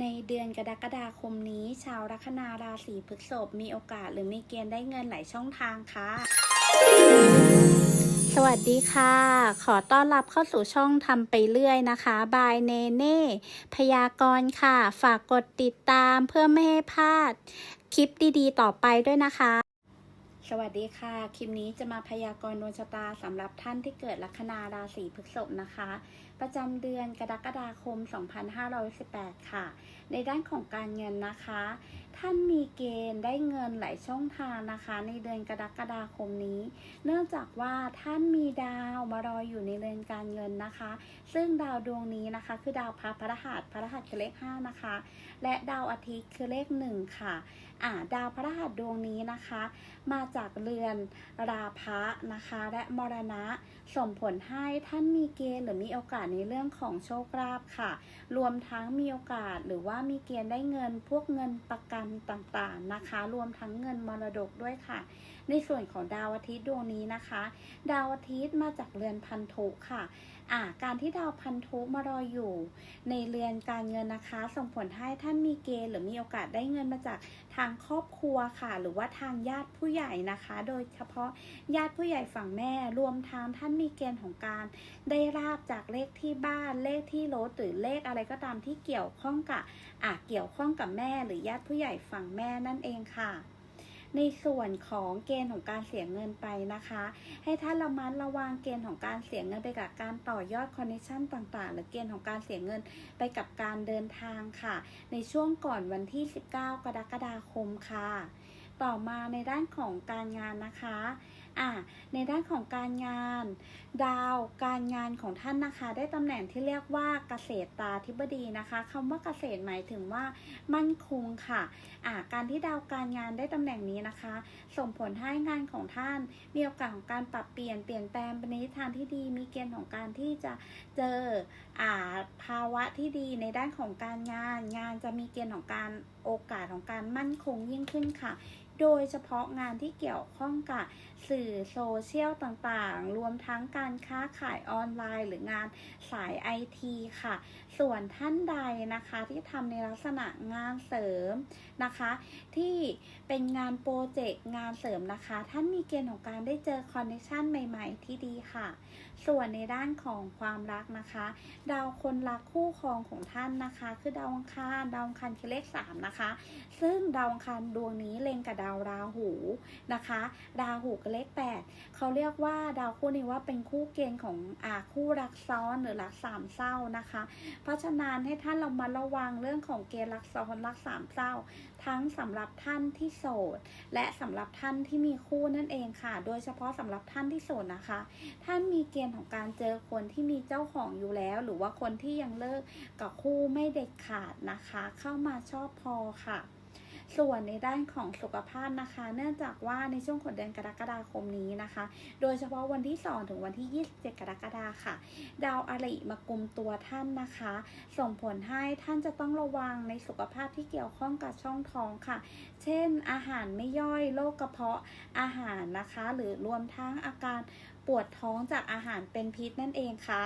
ในเดือนกรกฎาคมนี้ ชาวลัคนาราศีพฤษภมีโอกาสหรือมีเกณฑ์ได้เงินหลายช่องทางค่ะ สวัสดีค่ะ ขอต้อนรับเข้าสู่ช่องทำไปเรื่อยนะคะบายเนเน่พยากรณ์ค่ะ ฝากกดติดตามเพื่อไม่ให้พลาด คลิปดีๆ ต่อไปด้วยนะคะ สวัสดีค่ะ คลิปนี้จะมาพยากรณ์ดวงชะตาสำหรับท่านที่เกิดลัคนาราศีพฤษภนะคะ ประจำเดือนกรกฎาคม 2518 ค่ะ ในด้านของการเงินนะคะ ท่านมีเกณฑ์ได้เงินหลายช่องทางนะคะ ในเดือนกรกฎาคมนี้ เนื่องจากว่าท่านมีดาวมารออยู่ในเรือนการเงินนะคะ ซึ่งดาวดวงนี้นะคะ คือดาวพระพฤหัสพระรหัสคือเลข 5 นะคะ และดาวอาทิตย์คือเลข 1 ค่ะอ่าดาวพระรหัสดวงนี้นะคะ มาจากเรือนราพะนะคะ และมรณะส่งผลให้ท่านมีเกณฑ์หรือมีโอกาสในเรื่องของโชคลาภค่ะ รวมทั้งมีโอกาสหรือว่ามีเกณฑ์ได้เงินพวกเงินประกันต่างๆนะคะ รวมทั้งเงินมรดกด้วยค่ะ ในส่วนของดาวอาทิตย์ดวงนี้นะคะ ดาวอาทิตย์มาจากเรือนพันธุค่ะอ่าการที่ดาวพันธุมารออยู่ ในเรือนการเงินนะคะ ส่งผลให้ท่านมีเกณฑ์หรือมีโอกาสได้เงินมาจากทางครอบครัวค่ะ หรือว่าทางญาติผู้ใหญ่นะคะ โดยเฉพาะญาติผู้ใหญ่ฝั่งแม่ รวมทั้งท่านมีเกณฑ์ของการได้ราบจากเลขที่บ้านเลขที่รถหรือเลขอะไรก็ตามที่เกี่ยวข้องกับอะเกี่ยวข้องกับแม่หรือญาติผู้ใหญ่ฝั่งแม่นั่นเองค่ะ ในส่วนของเกณฑ์ของการเสียเงินไปนะคะ ให้ท่านระมัดระวังเกณฑ์ของการเสียเงินไปกับการต่อยอดคอนเนคชั่นต่างๆ หรือเกณฑ์ของการเสียเงินไปกับการเดินทางค่ะ ในช่วงก่อนวันที่ 19 กรกฎาคมค่ะ ต่อมาในด้านของการงานนะคะ อะในด้านของการงาน ดาวการงานของท่านนะคะ ได้ตำแหน่งที่เรียกว่าเกษตรตาธิบดีนะคะคำว่าเกษตรหมายถึงว่ามั่นคงค่ะอะการที่ดาวการงานได้ตำแหน่งนี้นะคะ ส่งผลให้งานของท่าน มีโอกาสของการปรับเปลี่ยนเปลี่ยนแปลงไปในทิศทางที่ดี มีเกณฑ์ของการที่จะเจออ่าภาวะที่ดีในด้านของการงาน งานจะมีเกณฑ์ของการโอกาสของการมั่นคงยิ่งขึ้นค่ะ โดยเฉพาะงานที่เกี่ยวข้องกับสื่อโซเชียลต่างๆ รวมทั้งการค้าขายออนไลน์ หรืองานสายไอทีค่ะ ส่วนท่านใดนะคะที่ทำในลักษณะงานเสริมนะคะ ที่เป็นงานโปรเจกต์งานเสริมนะคะ ท่านมีเกณฑ์ของการได้เจอคอนเนคชันใหม่ ๆ ที่ดีค่ะ ส่วนในด้านของความรักนะคะ ดาวคนรักคู่ครองของท่านนะคะ คือดาวอังคารดาวอังคารคือเลข3นะคะ ซึ่งดาวอังคารดวงนี้เล็งกับดาวาวราหูนะคะ ราหูกับเลข8เขาเรียกว่าดาวคู่นี้ว่าเป็นคู่เกณฑ์ของอาคู่รักซ้อนหรือรักสามเศร้านะคะ เพราะฉะนั้นให้ท่านเรามาระวังเรื่องของเกณฑ์รักซ้อนรักสามเศร้า ทั้งสำหรับท่านที่โสด และสำหรับท่านที่มีคู่นั่นเองค่ะ โดยเฉพาะสำหรับท่านที่โสดนะคะ ท่านมีเกณฑ์ของการเจอคนที่มีเจ้าของอยู่แล้ว หรือว่าคนที่ยังเลิกกับคู่ไม่เด็ดขาดนะคะ เข้ามาชอบพอค่ะ ส่วนในด้านของสุขภาพนะคะ เนื่องจากว่าในช่วงของเดือนกรกฎาคมนี้นะคะ โดยเฉพาะวันที่ 2 ถึงวันที่ 27 กรกฎาค่ะ ดาวอริมากุมตัวท่านนะคะ ส่งผลให้ท่านจะต้องระวังในสุขภาพที่เกี่ยวข้องกับช่องท้องค่ะ เช่น อาหารไม่ย่อยโรคกระเพาะอาหารนะคะ หรือรวมทั้งอาการปวดท้องจากอาหารเป็นพิษนั่นเองค่ะ